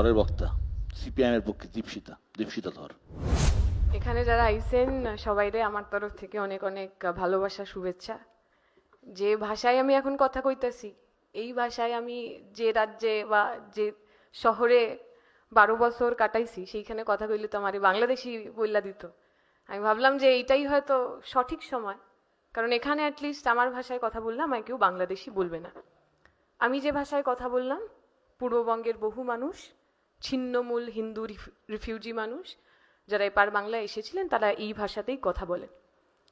পরের বক্তা, সিপিআইএম এর পক্ষে দীপশিতা দীপশিতা ধর। এখানে যারা আইসেন সবাইরে আমার তরফ থেকে অনেক অনেক ভালোবাসা, শুভেচ্ছা। যে ভাষায় আমি এখন কথা কইতাছি, এই ভাষায় আমি যে রাজ্যে বা যে শহরে বারো বছর কাটাইছি, সেইখানে কথা কইলে তো আমার বাংলাদেশি বইলা দিত। আমি ভাবলাম যে এইটাই হয়তো সঠিক সময়, কারণ এখানে অ্যাটলিস্ট আমার ভাষায় কথা বললাম আর কেউ বাংলাদেশি বলবে না। আমি যে ভাষায় কথা বললাম, পূর্ববঙ্গের বহু মানুষ ছিন্নমূল হিন্দু রিফ- রিফিউজি মানুষ যারা এপার বাংলায় এসেছিলেন, তারা এই ভাষাতেই কথা বলেন।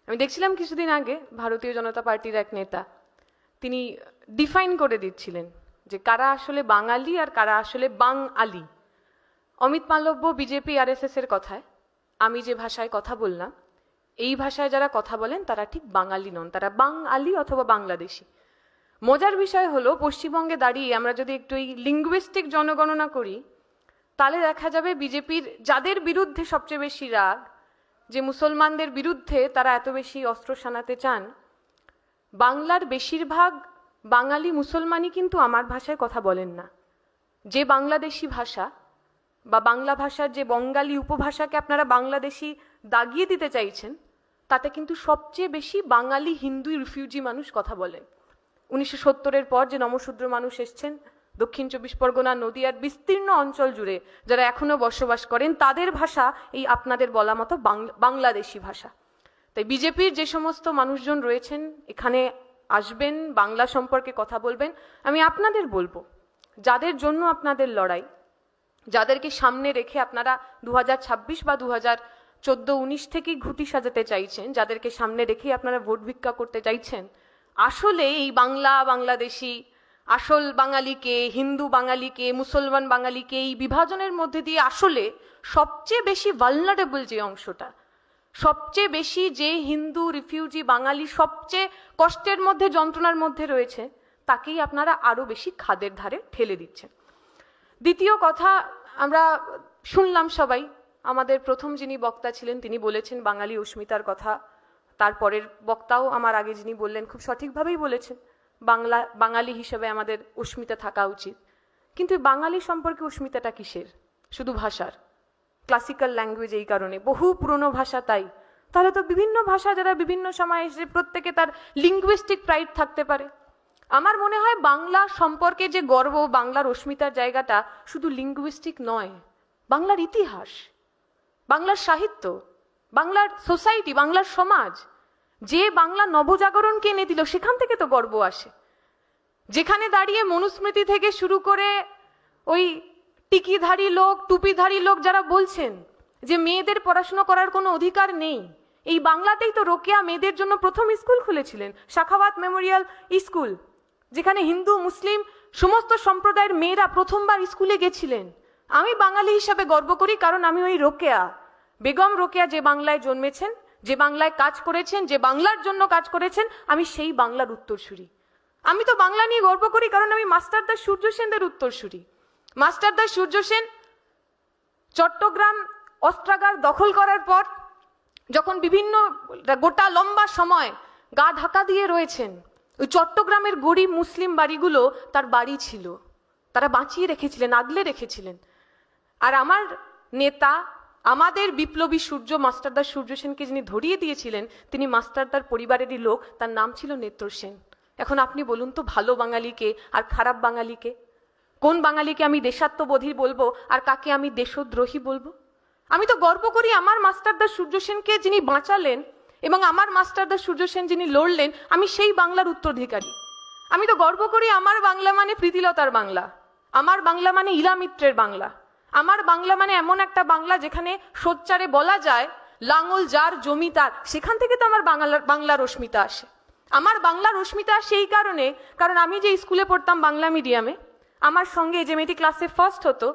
আমি দেখছিলাম কিছুদিন আগে ভারতীয় জনতা পার্টির এক নেতা, তিনি ডিফাইন করে দিচ্ছিলেন যে কারা আসলে বাঙালি আর কারা আসলে বাং আলি। অমিত মালব্য বিজেপি আর এর কথায়, আমি যে ভাষায় কথা বললাম, এই ভাষায় যারা কথা বলেন, তারা ঠিক বাঙালি নন, তারা বাং আলি অথবা বাংলাদেশি। মজার বিষয় হলো, পশ্চিমবঙ্গে দাঁড়িয়ে আমরা যদি একটু এই লিঙ্গুইস্টিক জনগণনা করি তাহলে দেখা যাবে বিজেপির যাদের বিরুদ্ধে সবচেয়ে বেশি রাগ, যে মুসলমানদের বিরুদ্ধে তারা এত বেশি অস্ত্র শানাতে চান। বাংলার বেশিরভাগ বাঙালি মুসলমানই কিন্তু আমার ভাষায় কথা বলেন না। যে বাংলাদেশি ভাষা বা বাংলা ভাষার যে বঙ্গালী উপভাষাকে আপনারা বাংলাদেশি দাগিয়ে দিতে চাইছেন, তাতে কিন্তু সবচেয়ে বেশি বাঙালি হিন্দু রিফিউজি মানুষ কথা বলেন। উনিশশো সত্তরের পর যে নমশূদ্র মানুষ এসছেন দক্ষিণ চব্বিশ পরগনা নদীয়ার বিস্তীর্ণ অঞ্চল জুড়ে যারা এখনও বসবাস করেন, তাদের ভাষা এই আপনাদের বলা মতো বাংলা- বাংলাদেশি ভাষা। তাই বিজেপির যে সমস্ত মানুষজন রয়েছেন, এখানে আসবেন, বাংলা সম্পর্কে কথা বলবেন, আমি আপনাদের বলব, যাদের জন্য আপনাদের লড়াই, যাদেরকে সামনে রেখে আপনারা দু বা দু হাজার চোদ্দ উনিশ থেকেই ঘুটি সাজাতে চাইছেন, যাদেরকে সামনে রেখেই আপনারা ভোট ভিক্ষা করতে চাইছেন, আসলে এই বাংলা, বাংলাদেশি আসল বাঙালিকে, হিন্দু বাঙালিকে, মুসলমান বাঙালিকে এই বিভাজনের মধ্যে দিয়ে আসলে সবচেয়ে বেশি ভালনারেবল যে অংশটা, সবচেয়ে বেশি যে হিন্দু রিফিউজি বাঙালি সবচেয়ে কষ্টের মধ্যে, যন্ত্রণার মধ্যে রয়েছে, তাকেই আপনারা আরও বেশি খাদের ধারে ঠেলে দিচ্ছেন। দ্বিতীয় কথা, আমরা শুনলাম সবাই, আমাদের প্রথম যিনি বক্তা ছিলেন, তিনি বলেছেন বাঙালি অস্মিতার কথা, তারপরের বক্তাও আমার আগে যিনি বললেন, খুব সঠিকভাবেই বলেছেন। বাংলা, বাঙালি হিসেবে আমাদের অস্মিতা থাকা উচিত। কিন্তু বাঙালি সম্পর্কে অস্মিতাটা কিসের? শুধু ভাষার। ক্লাসিক্যাল ল্যাঙ্গুয়েজ এই কারণে। বহু পুরনো ভাষা তাই। তাহলে তো বিভিন্ন ভাষা যারা বিভিন্ন সময় এসে প্রত্যেকে তার লিঙ্গুইস্টিক প্রাইড থাকতে পারে। আমার মনে হয় বাংলা সম্পর্কে যে গর্ব, বাংলার অস্মিতার জায়গাটা শুধু লিঙ্গুইস্টিক নয়। বাংলার ইতিহাস, বাংলার সাহিত্য, বাংলার সোসাইটি বাংলার সমাজ যে বাংলা নবজাগরণকে এনে দিল, সেখান থেকে তো গর্ব আসে। যেখানে দাঁড়িয়ে মনুস্মৃতি থেকে শুরু করে ওই টিকিধারী লোক, টুপিধারী লোক যারা বলছেন যে মেয়েদের পড়াশুনো করার কোনো অধিকার নেই। এই বাংলাতেই তো রোকেয়া মেয়েদের জন্য প্রথম স্কুল খুলেছিলেন শাখাওয়াত মেমোরিয়াল স্কুল, যেখানে হিন্দু, মুসলিম সমস্ত সম্প্রদায়ের মেয়েরা প্রথমবার স্কুলে গেছিলেন। আমি বাঙালি হিসাবে গর্ব করি, কারণ আমি ওই রোকেয়া, বেগম রোকেয়া যে বাংলায় জন্মেছেন যে বাংলায় কাজ করেছেন, যে বাংলার জন্য কাজ করেছেন, আমি সেই বাংলার উত্তরসূরি। আমি তো বাংলা নিয়ে গর্ব করি, কারণ আমি মাস্টারদা সূর্য সেনদের উত্তরসূরি। মাস্টারদা সূর্য সেন চট্টগ্রাম অস্ত্রাগার দখল করার পর যখন বিভিন্ন গোটা লম্বা সময় গা ঢাকা দিয়ে রয়েছেন, ওই চট্টগ্রামের গরিব মুসলিম বাড়িগুলো তার বাড়ি ছিল। তারা বাঁচিয়ে রেখেছিলেন, আগলে রেখেছিলেন। আর আমার নেতা আমাদের বিপ্লবী সূর্য মাস্টারদার সূর্য সেনকে যিনি ধরিয়ে দিয়েছিলেন, তিনি মাস্টারদার পরিবারেরই লোক, তার নাম ছিল নেত্র সেন। এখন আপনি বলুন তো, ভালো বাঙালিকে আর খারাপ বাঙালিকে? কোন বাঙালিকে আমি দেশাত্মবোধী বলব আর কাকে আমি দেশদ্রোহী বলব? আমি তো গর্ব করি আমার মাস্টারদার সূর্য সেনকে যিনি বাঁচালেন এবং আমার মাস্টারদার সূর্য সেন যিনি লড়লেন, আমি সেই বাংলার উত্তরাধিকারী। আমি তো গর্ব করি আমার বাংলা মানে প্রীতিলতার বাংলা। আমার বাংলা মানে ইলামিত্রের বাংলা। আমার বাংলা মানে এমন একটা বাংলা যেখানে সোচ্চারে বলা যায়, লাঙল যার জমি তার। সেখান থেকে তো আমার বাংলার বাংলার অস্মিতা আসে। আমার বাংলার রশ্মিতা আসে এই কারণে, কারণ আমি যে স্কুলে পড়তাম বাংলা মিডিয়ামে আমার সঙ্গে যে মেয়েটি ক্লাসে ফার্স্ট হতো,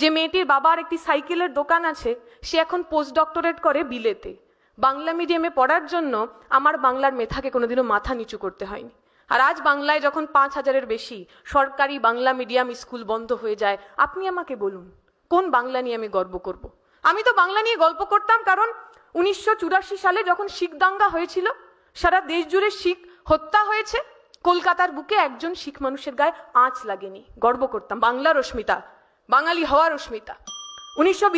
যে মেয়েটির বাবার একটি সাইকেলের দোকান আছে, সে এখন পোস্ট ডক্টরেট করে বিলেতে বাংলা মিডিয়ামে পড়ার জন্য আমার বাংলার মেধাকে কোনোদিনও মাথা নিচু করতে হয়নি। আর আজ বাংলায় যখন পাঁচ হাজারের বেশি সরকারি বাংলা মিডিয়াম স্কুল বন্ধ হয়ে যায়, আপনি আমাকে বলুন। কোন বাংলা নিয়ে আমি গর্ব করব। আমি তো বাংলা নিয়ে গল্প করতাম কারণ উনিশশো চুরাশি সালে যখন শিখ দাঙ্গা হয়েছিল, সারা দেশ জুড়ে শিখ হত্যা হয়েছে, কলকাতার বুকে একজন শিখ মানুষের গায়ে আঁচ লাগেনি। গর্ব করতাম। বাংলার অস্মিতা বাঙালি হওয়ার অস্মিতা উনিশশো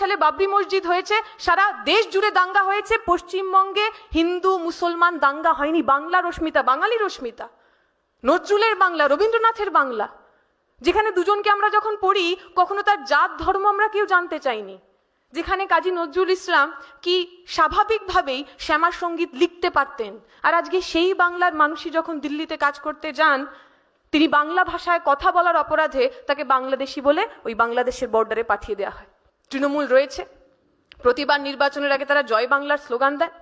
সালে বাবরি মসজিদ হয়েছে, সারা দেশ জুড়ে দাঙ্গা হয়েছে, পশ্চিমবঙ্গে হিন্দু, মুসলমান দাঙ্গা হয়নি। বাংলার অস্মিতা বাঙালির অস্মিতা নজরুলের বাংলা, রবীন্দ্রনাথের বাংলা। যেখানে দুজনকে আমরা যখন পড়ি, কখনো তার জাত ধর্ম আমরা কেউ জানতে চাইনি। যেখানে কাজী নজরুল ইসলাম কি স্বাভাবিকভাবেই শ্যামা সংগীত লিখতে পারতেন। আর আজকে সেই বাংলার মানুষই যখন দিল্লিতে কাজ করতে যান, তিনি বাংলা ভাষায় কথা বলার অপরাধে তাকে বাংলাদেশি বলে ওই বাংলাদেশের বর্ডারে পাঠিয়ে দেওয়া হয়। তৃণমূল রয়েছে। প্রতিবার নির্বাচনের আগে তারা জয় বাংলার স্লোগান দেয়।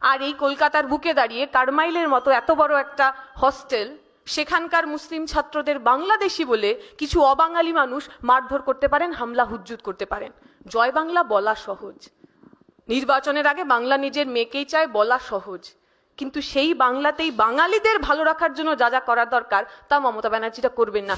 আর এই কলকাতার বুকে দাঁড়িয়ে কারমাইলের মতো এত বড় একটা হস্টেল সেখানকার মুসলিম ছাত্রদের বাংলাদেশি বলে কিছু অবাঙালি মানুষ মারধর করতে পারেন, হামলা, হুজ্জুত করতে পারেন। জয় বাংলা বলা সহজ। নির্বাচনের আগে বাংলা নিজের মেয়েকেই চায় বলা সহজ। কিন্তু সেই বাংলাতেই বাঙালিদের ভালো রাখার জন্য যা যা করার দরকার, তা মমতা ব্যানার্জিটা করবেন না।